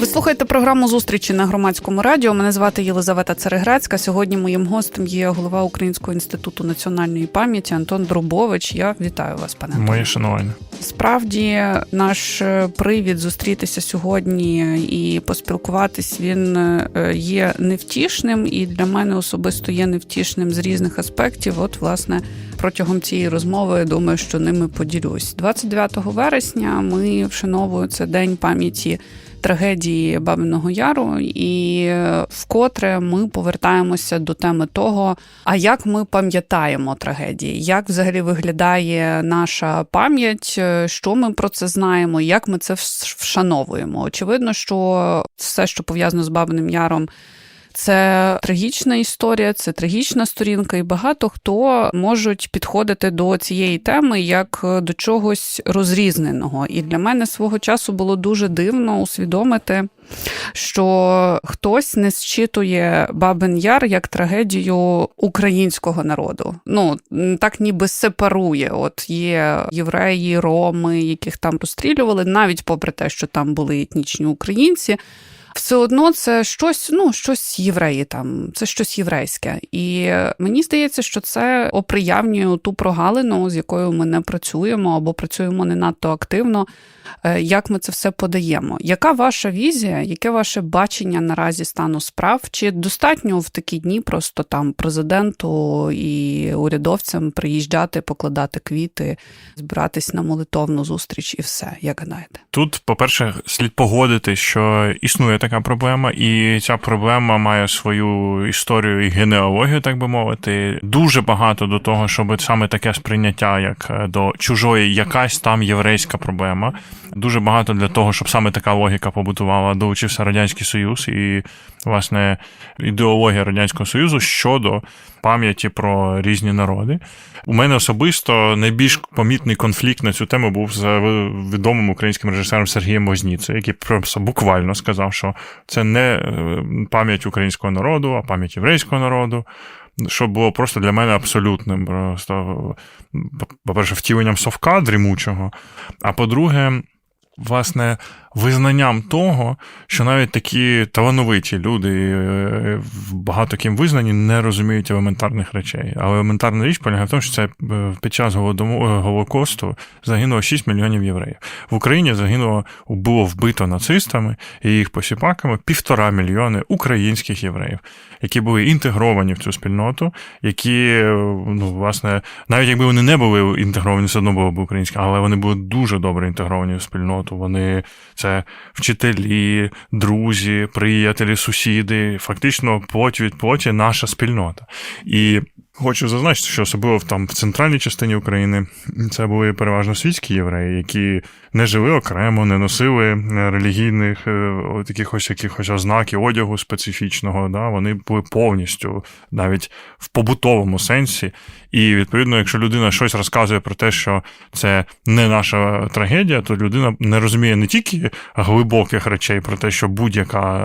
Ви слухаєте програму зустрічі на громадському радіо. Мене звати Єлизавета Цереграцька. Сьогодні моїм гостем є голова Українського інституту національної пам'яті Антон Дробович. Я вітаю вас, пане. Моє шанування. Справді, наш е, привід зустрітися сьогодні і поспілкуватись він е, є невтішним, і для мене особисто є невтішним з різних аспектів. От, власне, протягом цієї розмови думаю, що ними поділюсь. 29 вересня ми вшановуємо це день пам'яті. Трагедії Бабиного Яру, і е, вкотре ми повертаємося до теми того, а як ми пам'ятаємо трагедії, як взагалі виглядає наша пам'ять, е, що ми про це знаємо, як ми це вшановуємо. Очевидно, що все, що пов'язано з Бабиним Яром. Це трагічна історія, це трагічна сторінка, і багато хто можуть підходити до цієї теми як до чогось розрізненого. І для мене свого часу було дуже дивно усвідомити, що хтось не зчитує Бабин Яр як трагедію українського народу. Ну так ніби сепарує. От є євреї, роми, яких там розстрілювали, навіть попри те, що там були етнічні українці. Все одно це щось, ну щось євреї там, це щось єврейське. І мені здається, що це оприявнює ту прогалину, з якою ми не працюємо або працюємо не надто активно. е, Як ми це все подаємо? Яка ваша візія, яке ваше бачення наразі стану справ? Чи достатньо в такі дні просто там президенту і урядовцям приїжджати, покладати квіти, збиратись на молитовну зустріч і все, як гадаєте? Тут, по-перше, слід погодити, що існує така проблема, і ця проблема має свою історію і генеалогію, так би мовити. Дуже багато до того, щоб саме таке сприйняття, як е, до чужої, якась там єврейська проблема. Дуже багато для того, щоб саме така логіка побутувала, долучився Радянський Союз і, власне, ідеологія Радянського Союзу щодо пам'яті про різні народи. У мене особисто найбільш помітний конфлікт на цю тему був з відомим українським режисером Сергієм Возніцею, який просто буквально сказав, що це не е, пам'ять українського народу, а пам'ять єврейського народу. Що було просто для мене абсолютним, просто, по-перше, втіленням совка дрімучого, а по-друге, власне, визнанням того, що навіть такі талановиті люди, е, багато ким визнані, не розуміють елементарних речей. А елементарна річ полягає в тому, що це е, під час Голокосту загинуло 6 мільйонів євреїв. В Україні загинуло, було вбито нацистами і їх посіпаками півтора мільйони українських євреїв, які були інтегровані в цю спільноту, які, е, ну, власне, навіть якби вони не були інтегровані, все одно було б українське, але вони були дуже добре інтегровані в спільноту. Вони це вчителі, друзі, приятелі, сусіди, фактично плоть від плоті наша спільнота. І хочу зазначити, що особливо там в центральній частині України це були переважно світські євреї, які не жили окремо, не носили е, релігійних е, якихось якихось ознаків одягу специфічного. Да? Вони були повністю навіть в побутовому сенсі. І відповідно, якщо людина щось розказує про те, що це не наша трагедія, то людина не розуміє не тільки глибоких речей про те, що будь-яка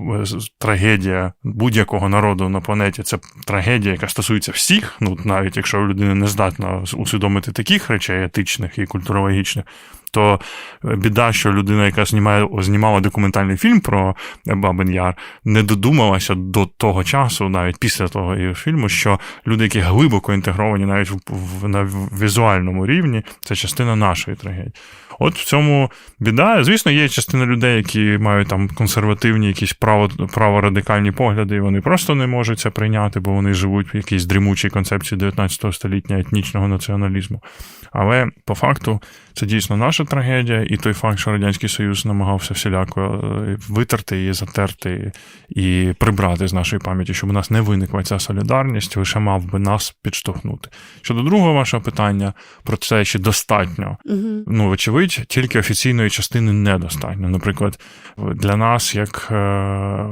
е, трагедія будь-якого народу на планеті це трагедія, яка стосується всіх, ну навіть якщо людина не здатна усвідомити таких речей етичних і культурологічних. То е, біда, що людина, яка знімає, знімала документальний фільм про Бабин Яр, не додумалася до того часу, навіть після того фільму, що люди, які глибоко інтегровані навіть в, на візуальному рівні, це частина нашої трагедії. От в цьому біда. Звісно, є частина людей, які мають там консервативні, якісь право, праворадикальні погляди, і вони просто не можуть це прийняти, бо вони живуть в якійсь дрімучій концепції 19 століття етнічного націоналізму. Але по факту це дійсно наша трагедія, і той факт, що Радянський Союз намагався всіляко е, витерти її, затерти і прибрати з нашої пам'яті, щоб у нас не виникла ця солідарність, лише мав би нас підштовхнути. Щодо другого вашого питання про це чи достатньо. Угу. Ну, вочевидь, тільки офіційної частини недостатньо. Наприклад, для нас, як е,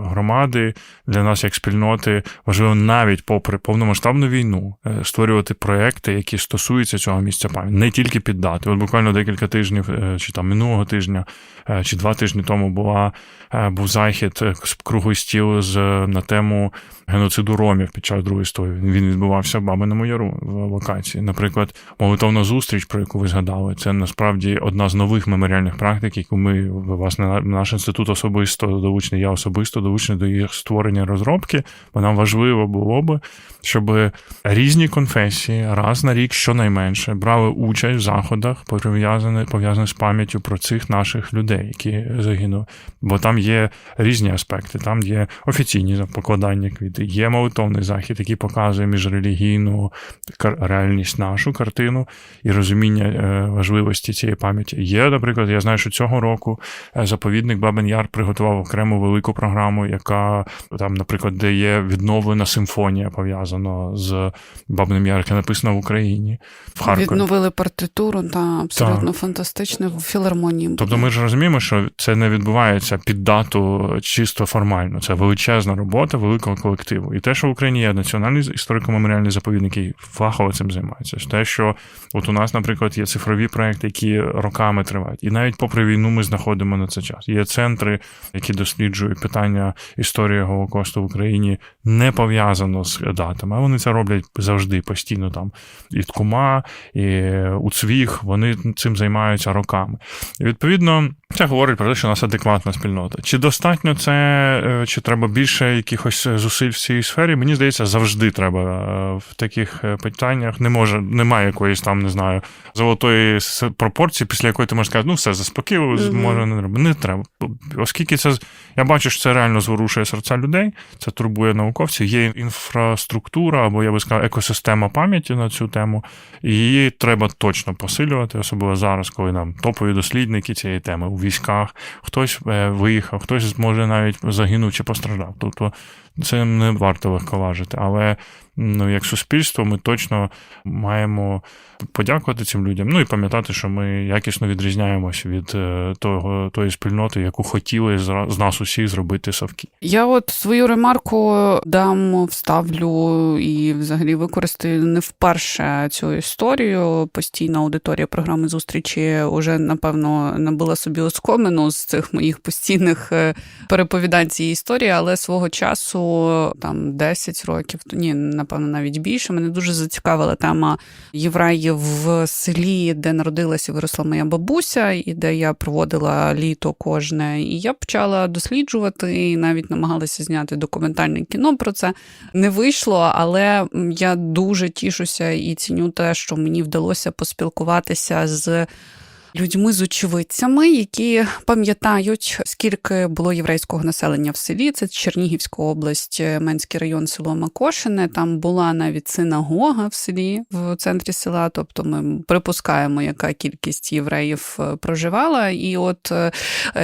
громади, для нас, як спільноти, важливо навіть попри повномасштабну війну е, створювати проекти, які стосуються цього місця пам'яті, не тільки під дати. От буквально декілька тижнів тижнів, е, чи там минулого тижня, е, чи два тижні тому була, е, був захід круглий стіл з, на тему геноциду ромів під час другої історії. Він відбувався в Бабиному Яру в локації. Наприклад, молитовна зустріч, про яку ви згадали, це насправді одна з нових меморіальних практик, яку ми, власне, наш інститут особисто долучений, я особисто долучений до їх створення розробки, бо нам важливо було би, щоб різні конфесії раз на рік щонайменше брали участь в заходах, пов'язаних пов'язаних з пам'яттю про цих наших людей, які загинули. Бо там є різні аспекти. Там є офіційні покладання квіти, є молитовний захід, який показує міжрелігійну реальність нашу картину і розуміння е, важливості цієї пам'яті. Є, наприклад, я знаю, що цього року е, заповідник Бабин Яр приготував окрему велику програму, яка там, наприклад, де є відновлена симфонія пов'язана з Бабиним Яр, яка написана в Україні в Харкові. Відновили партитуру, та абсолютно фантастично в філармонії. Тобто ми ж розуміємо, що це не відбувається під дату чисто формально. Це величезна робота великого колективу. І те, що в Україні є національний історико-меморіальний заповідник, який фахово цим займається. Те, що от у нас, наприклад, є цифрові проекти, які роками тривають. І навіть попри війну ми знаходимо на це час. Є центри, які досліджують питання історії Голокосту в Україні, не пов'язано з датами. Вони це роблять завжди, постійно там. І Ткума, і Уцвіх, вони цим займаються роками. І відповідно, це говорить про те, що у нас адекватна спільнота. Чи достатньо це, е, чи треба більше якихось зусиль в цій сфері? Мені здається, завжди треба е, в таких е, питаннях. Не може, немає якоїсь там, не знаю, золотої пропорції, після якої ти можеш сказати, ну все, заспокійливо, може не треба. Не треба. Оскільки це я бачу, що це реально зворушує серця людей, це турбує науковців. Є інфраструктура, або я би сказав, екосистема пам'яті на цю тему, і її треба точно посилювати, особливо зараз, коли нам топові дослідники цієї теми у військах, хтось е, виїхав, хтось може навіть загинув чи постраждав. Тобто це не варто легковажити. Але ну, як суспільство, ми точно маємо подякувати цим людям. Ну і пам'ятати, що ми якісно відрізняємось від е, того, тої спільноти, яку хотіли з нас усіх зробити совки. Я от свою ремарку дам, вставлю і взагалі використаю не вперше цю історію. Постійна аудиторія програми зустрічі вже напевно набила собі оскомину з цих моїх постійних е, переповідань цієї історії, але свого часу, там 10 років, ні, напевно, навіть більше. Мене дуже зацікавила тема євреїв в селі, де народилася і виросла моя бабуся, і де я проводила літо кожне. І я почала досліджувати і навіть намагалася зняти документальне кіно про це. Не вийшло, але я дуже тішуся і ціню те, що мені вдалося поспілкуватися з. Людьми з очевидцями, які пам'ятають, скільки було єврейського населення в селі. Це Чернігівська область, Менський район, село Макошине. Там була навіть синагога в селі в центрі села. Тобто ми припускаємо, яка кількість євреїв е, проживала. І от е,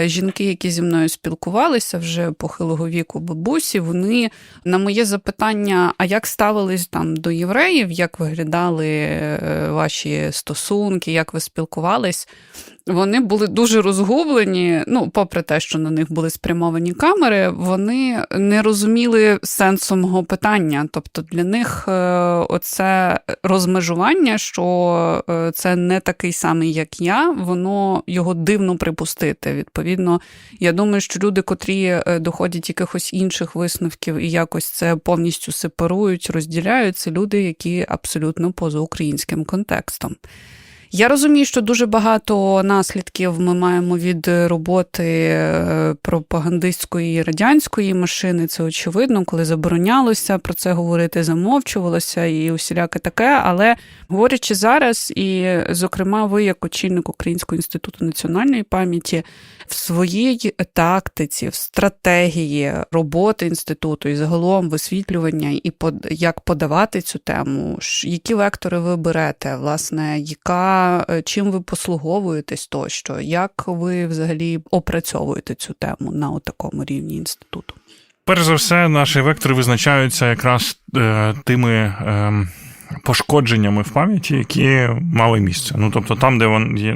жінки, які зі мною спілкувалися вже похилого віку бабусі, вони на моє запитання: а як ставились там до євреїв, як виглядали е, ваші стосунки, як ви спілкувались? Вони були дуже розгублені. Ну, попри те, що на них були спрямовані камери, вони не розуміли сенсу мого питання. Тобто для них е, оце розмежування, що е, це не такий самий, як я, воно його дивно припустити. Відповідно, я думаю, що люди, котрі е, доходять якихось інших висновків і якось це повністю сепарують, розділяють, це люди, які абсолютно поза українським контекстом. Я розумію, що дуже багато наслідків ми маємо від роботи е, пропагандистської радянської машини. Це очевидно, коли заборонялося про це говорити, замовчувалося і усіляке таке. Але говорячи зараз, і, зокрема, ви, як очільник Українського інституту національної пам'яті, в своїй тактиці, в стратегії роботи інституту і загалом висвітлювання і як подавати цю тему, які вектори ви берете, власне, яка е, чим ви послуговуєтесь тощо, як ви взагалі опрацьовуєте цю тему на такому рівні інституту? Перш за все, наші вектори визначаються якраз е, тими. Е, пошкодженнями в пам'яті, які мали місце. Ну тобто, там, де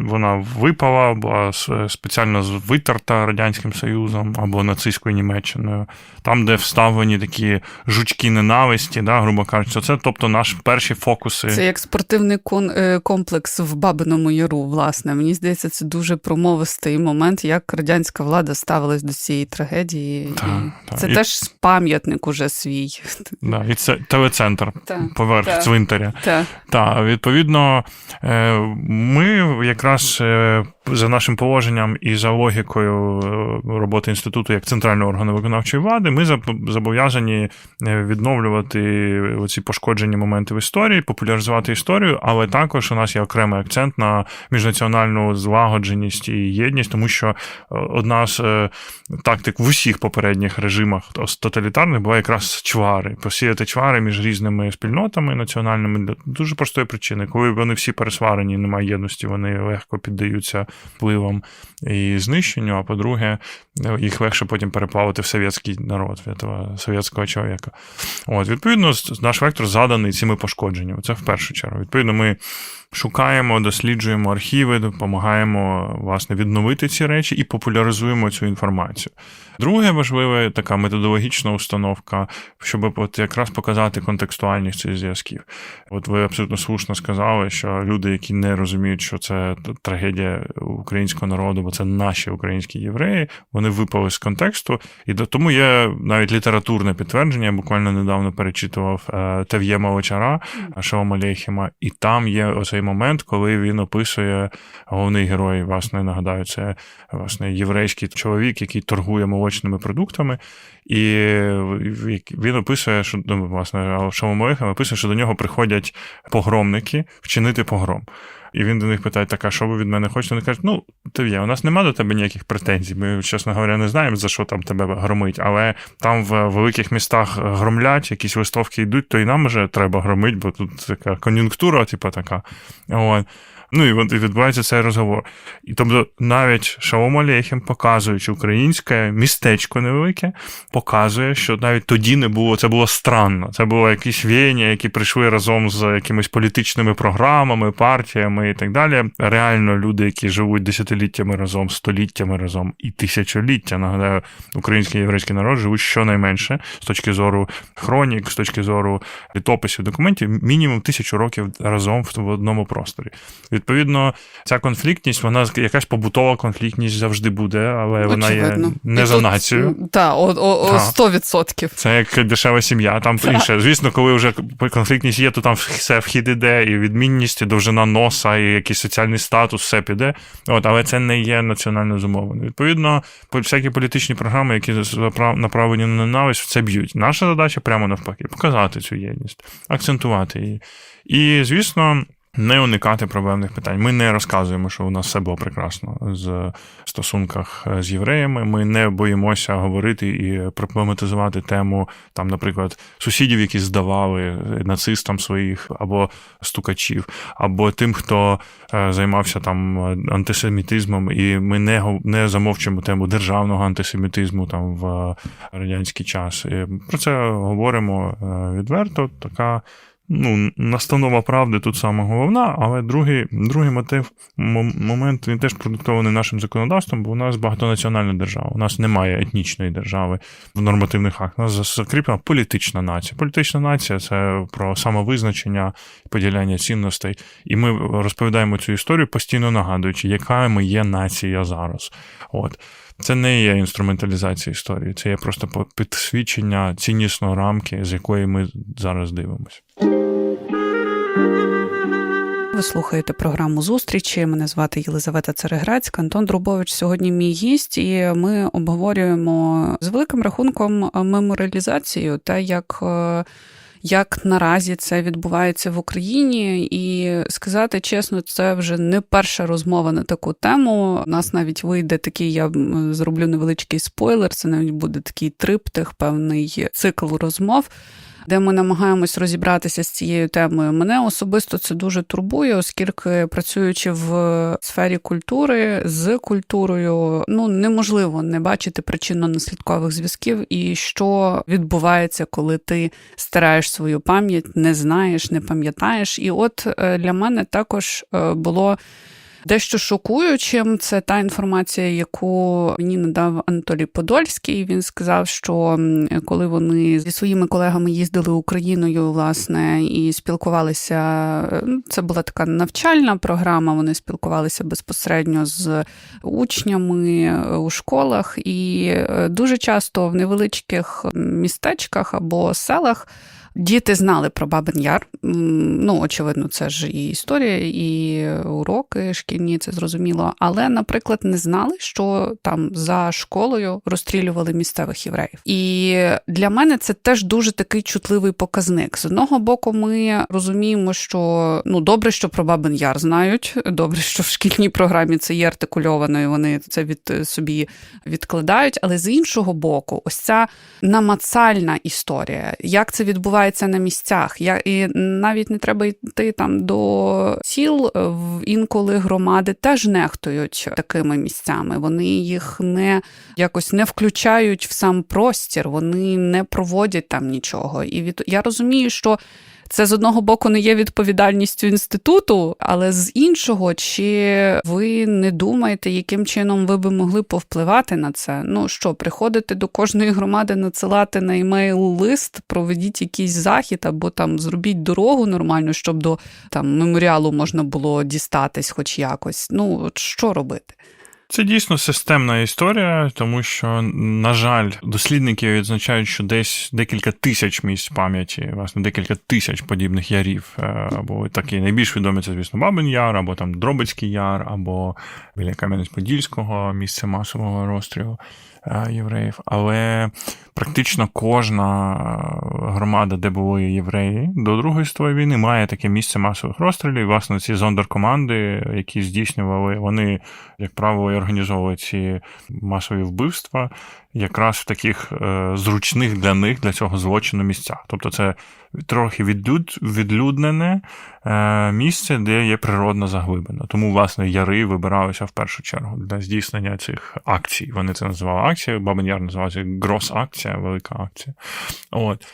вона випала, була спеціально витерта Радянським Союзом або нацистською Німеччиною, там, де вставлені такі жучки ненависті, да, грубо кажучи, це тобто наші перші фокуси. Це як спортивний кон- е, комплекс в Бабиному Яру, власне. Мені здається, це дуже промовистий момент, як радянська влада ставилась до цієї трагедії. Так, і так. Це І- теж пам'ятник уже свій. Да, і це телецентр Так, поверх так. Цвинтаря. Так. Та, відповідно, е, ми якраз е, за нашим положенням і за логікою е, роботи інституту як центрального органу виконавчої влади, ми зоб- зобов'язані е, відновлювати оці пошкоджені моменти в історії, популяризувати історію, але також у нас є окремий акцент на міжнаціональну злагодженість і єдність, тому що е, одна з тактик в усіх попередніх режимах тоталітарних була якраз чвари, посіяти чвари між різними спільнотами національними для дуже простої причини. Коли вони всі пересварені, немає єдності, вони легко піддаються впливам і знищенню. А по-друге, їх легше потім переплавити в совєтський народ, в этого совєтського чоловіка. От, відповідно, наш вектор заданий цими пошкодженнями. Це в першу чергу. Відповідно, ми шукаємо, досліджуємо архіви, допомагаємо власне відновити ці речі і популяризуємо цю інформацію. Друге важливе така методологічна установка, щоб от якраз показати контекстуальність цих зв'язків. От ви абсолютно слушно сказали, що люди, які не розуміють, що це трагедія українського народу, бо це наші українські євреї, вони випали з контексту. І тому є навіть літературне підтвердження. Я буквально недавно перечитував е, Тев'єма Очара Шалом Алейхіма, і там є оцей момент, коли він описує головний герой, власне, нагадаю, це власне єврейський чоловік, який торгує молочними продуктами. І він описує, що ну, власне Шалом описує, що до нього приходять погромники вчинити погром. І він до них питає: так, а що ви від мене хочете? Вони кажуть, ну, Тев'є, у нас нема до тебе ніяких претензій. Ми, чесно говоря, не знаємо, за що там тебе громить, але там в великих містах громлять, якісь листовки йдуть, то і нам вже треба громить, бо тут така кон'юнктура, типу така. От. Ну і відбувається цей розговор. І тобто навіть Шаом Алейхім, показуючи українське містечко невелике, показує, що навіть тоді не було, це було странно. Це було якісь веяння, які прийшли разом з якимись політичними програмами, партіями і так далі. Реально люди, які живуть десятиліттями разом, століттями разом і тисячоліття, нагадаю, український і єврейський народ живуть щонайменше з точки зору хронік, з точки зору літописів, документів, мінімум тисячу років разом в одному просторі. Відповідно, ця конфліктність, вона якась побутова конфліктність завжди буде, але вона Очевидно. є не І за тут, націю. Так, о, о, о 100%. Це як дешева сім'я, там інше. Звісно, коли вже конфліктність є, то там все вхід іде, і відмінність, і довжина носа, і якийсь соціальний статус, все піде. От, але це не є національно зумовлено. Відповідно, по- всякі політичні програми, які направлені на ненависть, це б'ють. Наша задача прямо навпаки показати цю єдність, акцентувати її. І, звісно. Не уникати проблемних питань. Ми не розказуємо, що у нас все було прекрасно з стосунках з євреями. Ми не боїмося говорити і проблематизувати тему, там, наприклад, сусідів, які здавали нацистам своїх або стукачів, або тим, хто е, займався там антисемітизмом, і ми не, не замовчуємо тему державного антисемітизму там в радянський час. І про це говоримо е, відверто. Така ну, настанова правди тут саме головна, але другий, другий мотив, момент він теж продиктований нашим законодавством, бо у нас багатонаціональна держава. У нас немає етнічної держави в нормативних актах. У нас закріплена політична нація. Політична нація це про самовизначення, поділяння цінностей. І ми розповідаємо цю історію, постійно нагадуючи, яка ми є нація зараз. От. Це не є інструменталізація історії, це є просто підсвідчення ціннісної рамки, з якої ми зараз дивимося. Ви слухаєте програму зустрічі. Мене звати Єлизавета Цереграцька. Антон Друбович сьогодні мій гість, і ми обговорюємо з великим рахунком меморіалізацію та як. Як наразі це відбувається в Україні, і сказати чесно, це вже не перша розмова на таку тему. У нас навіть вийде такий, я зроблю невеличкий спойлер. Це навіть буде такий триптих, певний цикл розмов де ми намагаємось розібратися з цією темою. Мене особисто це дуже турбує, оскільки працюючи в сфері культури з культурою, ну неможливо не бачити причинно-наслідкових зв'язків і що відбувається, коли ти стираєш свою пам'ять, не знаєш, не пам'ятаєш. І от е, для мене також е, було. Дещо шокуючим це та інформація, яку мені надав Анатолій Подольський. Він сказав, що коли вони зі своїми колегами їздили Україною, власне, і спілкувалися, ну, це була така навчальна програма. Вони спілкувалися безпосередньо з учнями е, у школах, і е, дуже часто в невеличких містечках або селах. Діти знали про Бабин Яр. Ну, очевидно, це ж і історія, і уроки шкільні, це зрозуміло. Але, наприклад, не знали, що там за школою розстрілювали місцевих євреїв. І для мене це теж дуже такий чутливий показник. З одного боку, ми розуміємо, що ну добре, що про Бабин Яр знають. Добре, що в шкільній програмі це є артикульовано, і вони це від собі відкладають. Але з іншого боку, ось ця намацальна історія, як це відбувається на місцях. Я, і навіть не треба йти там до сіл, в інколи громади теж нехтують такими місцями. Вони їх не якось не включають в сам простір, вони не проводять там нічого. І від я розумію, що. Це з одного боку не є відповідальністю інституту, але з іншого, чи ви не думаєте, яким чином ви би могли повпливати на це? Ну що, приходити до кожної громади, надсилати на емейл лист, проведіть якийсь захід або там зробіть дорогу нормальну, щоб до там меморіалу можна було дістатись, хоч якось. Ну от що робити? Це дійсно системна історія, тому що, на жаль, дослідники відзначають, що десь декілька тисяч місць пам'яті, власне, декілька тисяч подібних ярів. е, Або такі найбільш відомі це, звісно, Бабин Яр, або там Дробицький Яр, або біля Кам'янець-Подільського місце масового розстрілу євреїв. Але практично кожна громада, де були євреї до Другої світової війни, має таке місце масових розстрілів. І, власне, ці зондеркоманди, які здійснювали, вони, як правило, і організовували ці масові вбивства якраз в таких е, зручних для них для цього злочину місцях. Тобто це трохи відлюд, відлюднене е, місце, де є природна заглибина. Тому, власне, яри вибиралися в першу чергу для здійснення цих акцій. Вони це називали акцією. Бабин Яр називався грос-акція, велика акція. От.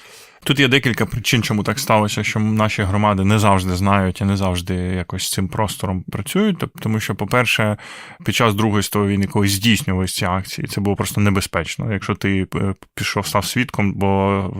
Тут є декілька причин, чому так сталося, що наші громади не завжди знають і не завжди якось цим простором працюють. Тоб- Тому що, по-перше, під час Другої світової війни, коли здійснювалися ці акції, це було просто небезпечно. Якщо ти е, пішов, став свідком, бо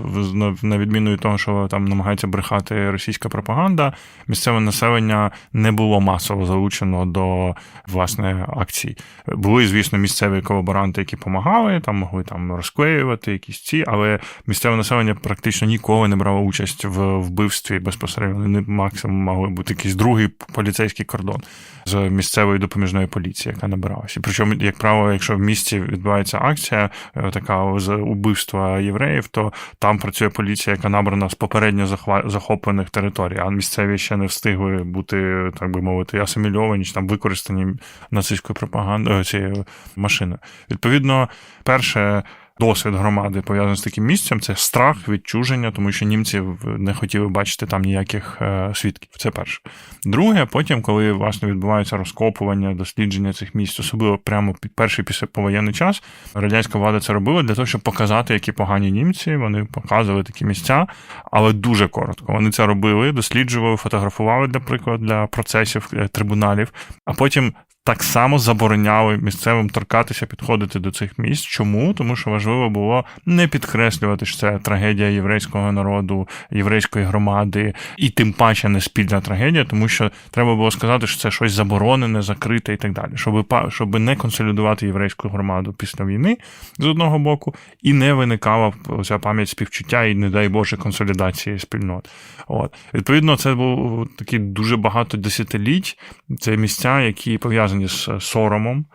на відміну від того, що там намагається брехати російська пропаганда, місцеве населення не було масово залучено до власне акцій. Були, звісно, місцеві колаборанти, які допомагали, там могли там розклеювати якісь ці, але місцеве населення практично ніколи не брало участь в вбивстві безпосередньо. Вони максимум могли бути якийсь другий поліцейський кордон з місцевої допоміжної поліції, яка набиралася. Причому, як правило, якщо в місті відбувається акція, е, така з убивства євреїв, то там працює поліція, яка набрана з попередньо захоплених територій, а місцеві ще не встигли бути, так би мовити, асимільовані чи там використані нацистською пропагандою цією машиною. Відповідно, перше. Досвід громади пов'язаний з таким місцем це страх, відчуження, тому що німці не хотіли бачити там ніяких е, свідків. Це перше. Друге, потім, коли власне відбувається розкопування, дослідження цих місць, особливо прямо перший після повоєнний час, радянська влада це робила для того, щоб показати, які погані німці. Вони показували такі місця, але дуже коротко. Вони це робили, досліджували, фотографували, для прикладу, для процесів е, трибуналів, а потім. Так само забороняли місцевим торкатися, підходити до цих місць. Чому? Тому що важливо було не підкреслювати, що це трагедія єврейського народу, єврейської громади, і тим паче не спільна трагедія, тому що треба було сказати, що це щось заборонене, закрите і так далі, щоб щоб не консолідувати єврейську громаду після війни з одного боку, і не виникала ця пам'ять співчуття і, не дай Боже, консолідації спільнот. От відповідно, це був такі дуже багато десятиліть. Це місця, які пов'язані з соромом.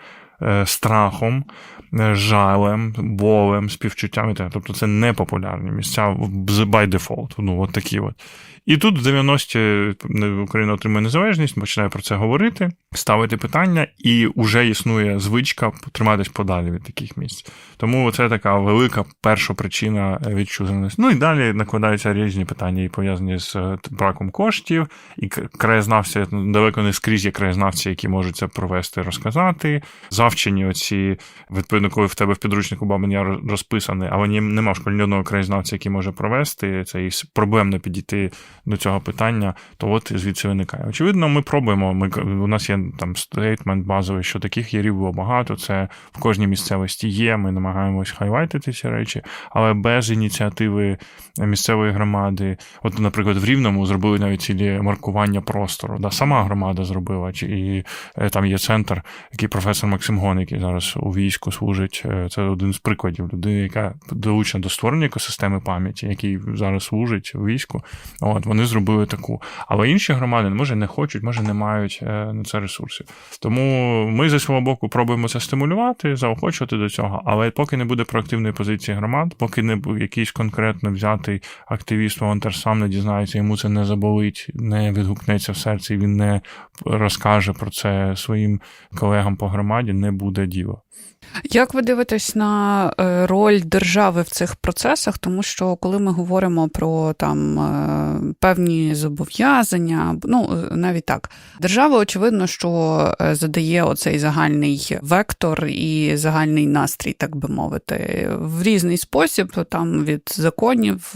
е, страхом, е, жалем, болем, співчуттям. і так. Тобто це не популярні місця by default. Ну, от такі от. І тут в 90-ті Україна отримує незалежність, починає про це говорити, ставити питання, і вже існує звичка триматись подалі від таких місць. Тому це така велика перша причина відчуженості. Ну і далі накладаються різні питання, і пов'язані з е, браком коштів, і краєзнавці ну, далеко не скрізь є краєзнавці, які можуть це провести, розказати. Завчені оці, відповідно, коли в тебе в підручнику Бабин Яр розписаний, але нема в школі ні одного краєзнавця, який може провести це і проблемно підійти до цього питання, то от звідси виникає. Очевидно, ми пробуємо. Ми у нас є там стейтмент базовий, що таких ярів було багато. Це в кожній місцевості є. Ми намагаємось хайлайтити ці речі, але без ініціативи місцевої громади. От, наприклад, в Рівному зробили навіть цілі маркування простору. Да, сама громада зробила. І е, там є центр, який професор Максим Гон, який зараз у війську служить. Е, Це один з прикладів людини, яка долучена до створення екосистеми пам'яті, який зараз служить у війську. От вони зробили таку. Але інші громади може не хочуть, може не мають е, на це ресурсів. Тому ми зі свого боку пробуємо це стимулювати, заохочувати до цього. Але поки не буде проактивної позиції громад, поки не буде якийсь конкретно взятий активіст, волонтер сам не дізнається, йому це не заболить, не відгукнеться в серці, він не розкаже про це своїм колегам по громаді, не буде діла. Як ви дивитесь на е, роль держави в цих процесах? Тому що коли ми говоримо про там е, певні зобов'язання, ну е, навіть так, держава очевидно, що задає оцей загальний вектор і загальний настрій, так би мовити, в різний спосіб, там від законів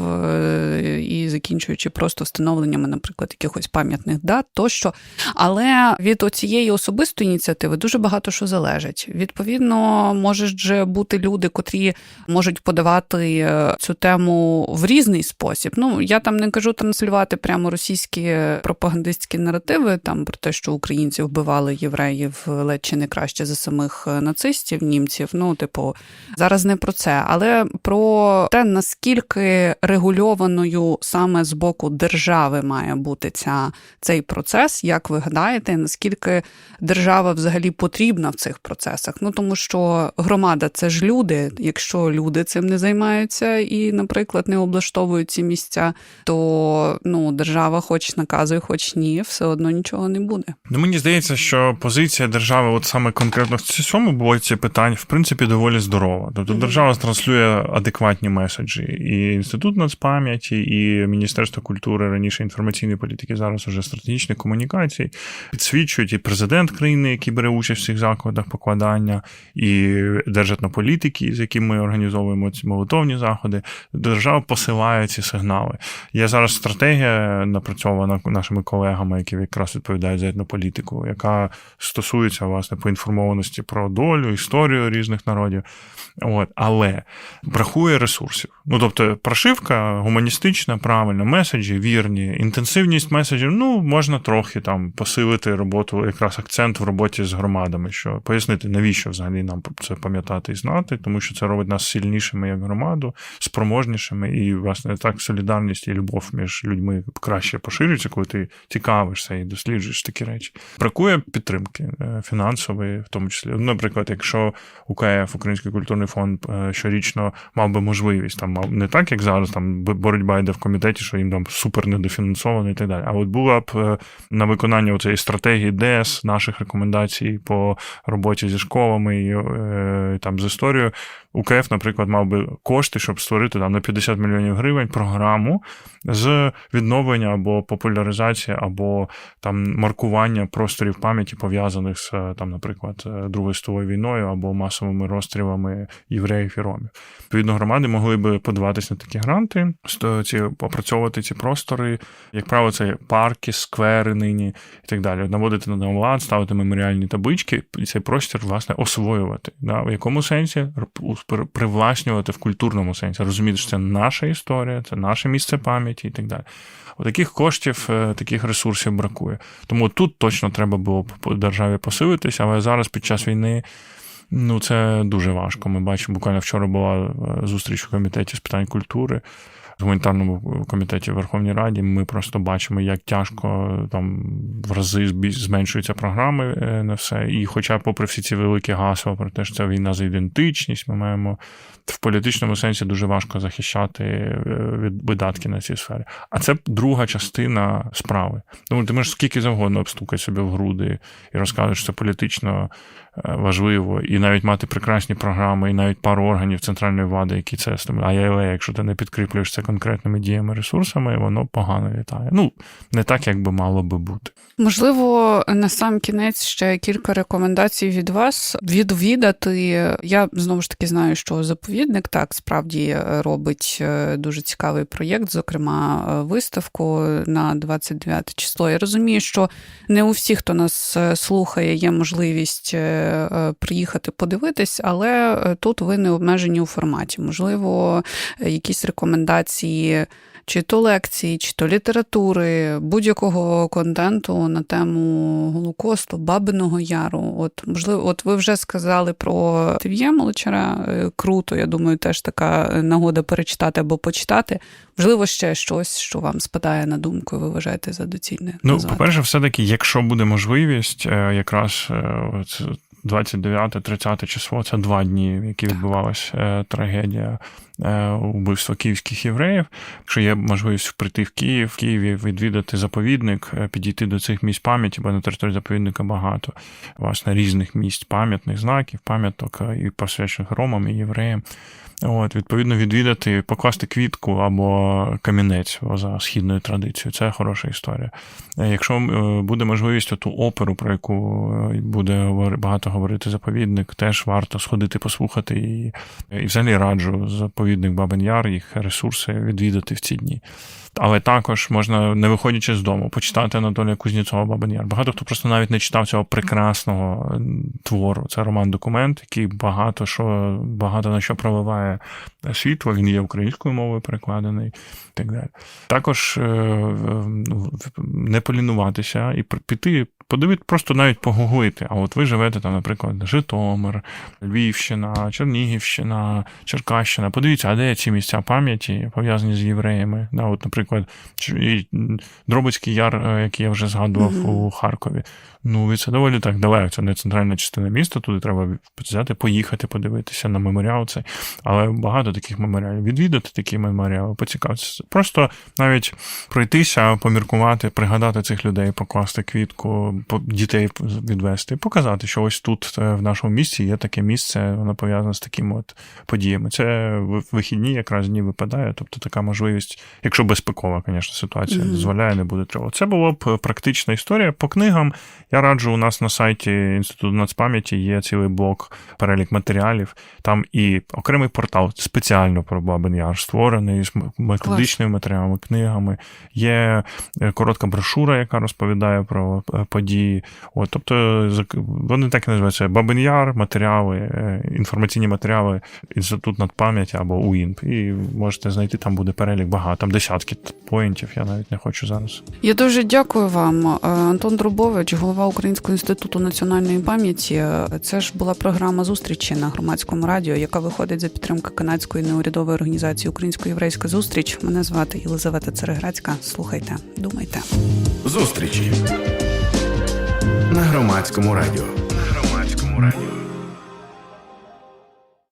і закінчуючи просто встановленнями, наприклад, якихось пам'ятних дат тощо. Але від оцієї особистої ініціативи дуже багато що залежить. Відповідно, можуть же бути люди, котрі можуть подавати е, цю тему в різний спосіб. Ну я там не кажу транслювати прямо російські пропагандистські наративи, там про те, що українці вбивали євреїв ледь чи не краще за самих е, нацистів, німців. Ну, типу, зараз не про це, але про те, наскільки регульованою саме з боку держави має бути ця, цей процес, як ви гадаєте, наскільки держава взагалі потрібна в цих процесах? Ну тому що громада це ж люди. Якщо люди цим не займаються і, наприклад, не облаштовують ці місця, то ну держава, хоч наказує, хоч ні, все одно нічого не буде. Ну, мені здається, що позиція держави, от саме конкретно в цьому блоці питань, в принципі, доволі здорова. Тобто держава транслює адекватні меседжі. І інститут нацпам'яті, і Міністерство культури раніше інформаційної політики, зараз уже стратегічних комунікацій, підсвічують і президент країни, який бере участь в цих закладах покладання, і держетнополітики, з якими ми організовуємо ці молитовні заходи. Держава посилає ці сигнали. Є зараз стратегія напрацьована нашими колегами, які якраз відповідають за етнополітику, яка стосується власне поінформованості про долю, історію різних народів. От, але бракує ресурсів. Ну тобто, прошивка гуманістична, правильно, меседжі вірні, інтенсивність меседжів. Ну можна трохи там посилити роботу, якраз акцент в роботі з громадами, що пояснити, навіщо взагалі нам це пам'ятати і знати, тому що це робить нас сильнішими як громаду, спроможнішими, і власне так солідарність і любов між людьми краще поширюється, коли ти цікавишся і досліджуєш такі речі. Бракує підтримки е, фінансової, в тому числі. Наприклад, якщо УКФ, Український культурний фонд, е, щорічно мав би можливість там мав не так, як зараз там боротьба йде в комітеті, що їм там супер недофінансовано і так далі. А от була б е, на виконання цієї стратегії ДЕС, наших рекомендацій по роботі зі школами і там з історією. УКФ, наприклад, мав би кошти, щоб створити там на 50 мільйонів гривень програму з відновлення або популяризації, або там маркування просторів пам'яті пов'язаних з е, там, наприклад, е, Другою світовою війною або масовими розстрілами євреїв і ромів. Відповідно, громади могли би подаватися на такі гранти, ці опрацьовувати ці простори. Як правило, це парки, сквери нині і так далі. Наводити на лад, ставити меморіальні таблички, і цей простір, власне, освоювати. Да? В якому сенсі привласнювати в культурному сенсі, розуміти, що це наша історія, це наше місце пам'яті і так далі. Таких коштів, е, таких ресурсів бракує. Тому тут точно треба було по державі посилитися, але зараз під час війни. Ну, це дуже важко. Ми бачимо, буквально вчора була е, зустріч у комітеті з питань культури. в гуманітарному комітеті Верховній Раді. Ми просто бачимо, як тяжко там в рази зменшуються програми е, на все. І, хоча, попри всі ці великі гасла про те, що це війна за ідентичність, ми маємо в політичному сенсі дуже важко захищати е, від видатки на ці сфери. А це друга частина справи. Тому ти можеш скільки завгодно обстукати собі в груди і розказувати, що це політично е, важливо, і навіть мати прекрасні програми, і навіть пару органів центральної влади, які це стимулюють. Але якщо ти не підкріплюєш це конкретними діями, ресурсами, воно погано літає. Ну, не так, як би мало би бути. Можливо, на сам кінець ще кілька рекомендацій від вас відвідати. Я знову ж таки знаю, що заповідник так справді робить е, дуже цікавий проєкт, зокрема е, виставку на 29 число. Я розумію, що не у всіх, хто нас е, слухає, є можливість е, е, приїхати подивитись, але е, тут ви не обмежені у форматі. Можливо, е, якісь рекомендації чи то лекції, чи то літератури, будь-якого контенту на тему Голокосту, Бабиного Яру. От можливо, от ви вже сказали про Тив'є Молчара. Е, Круто, я думаю, теж така нагода перечитати або почитати. Можливо, ще щось, що вам спадає на думку, і ви вважаєте за доцільне. Ну, назвати. по-перше, все-таки, якщо буде можливість, е, якраз е, 29-30 число це два дні, в які відбувалася е, трагедія вбивства убивства київських євреїв. Якщо є можливість прийти в Київ, в Києві відвідати заповідник, е, підійти до цих місць пам'яті, бо на території заповідника багато власне різних місць пам'ятних знаків, пам'яток е, і посвячених ромам і євреям. От, відповідно, відвідати, покласти квітку або камінець за східною традицією. Це хороша історія. Е, Якщо е, буде можливість ту оперу, про яку е, буде багато говорити заповідник, теж варто сходити послухати і, і взагалі раджу заповідник Бабин Яр, їх ресурси відвідати в ці дні. Але також можна, не виходячи з дому, почитати Анатолія Кузнєцова Бабин Багато хто просто навіть не читав цього прекрасного твору. Це роман-документ, який багато що багато на що проливає світло. Він є українською мовою перекладений і так далі. Також е, не полінуватися і піти, подивити, просто навіть погуглити. А от ви живете там, наприклад, Житомир, Львівщина, Чернігівщина, Черкащина. Подивіться, а де ці місця пам'яті пов'язані з євреями? Да, от, наприклад, Дробицький яр, е, який я вже згадував Мгм. у Харкові. Ну, і це доволі так далеко. Це не центральна частина міста. Туди треба взяти, поїхати, подивитися на меморіал цей. Але багато таких меморіалів. Відвідати такі меморіали, поцікавитися. Просто навіть пройтися, поміркувати, пригадати цих людей, покласти квітку, дітей відвести, показати, що ось тут е, в нашому місті є таке місце, воно пов'язане з такими от подіями. Це вихідні якраз дні випадає, тобто така можливість, якщо безпекова, звісно, ситуація дозволяє, не буде тривога. Це була б практична історія. По книгам я раджу у нас на сайті Інституту нацпам'яті є цілий блок перелік матеріалів. Там і окремий портал спеціально про Бабин Яр створений з методичними матеріалами, книгами. Є е, коротка брошура, яка розповідає про е, події. От, тобто вони так і називаються Бабин Яр, матеріали, е, інформаційні матеріали Інститут нацпам'яті або УІНП. І можете знайти, там буде перелік багато, там десятки поінтів, я навіть не хочу зараз. Я дуже дякую вам, Е, Антон Друбович, голова Українського інституту національної пам'яті. Е, Це ж була програма зустрічі на громадському радіо, яка виходить за підтримки канадської неурядової організації Українсько-єврейська зустріч. Мене звати Єлизавета Цереграцька. Слухайте, думайте. Зустрічі на громадському радіо. На громадському радіо.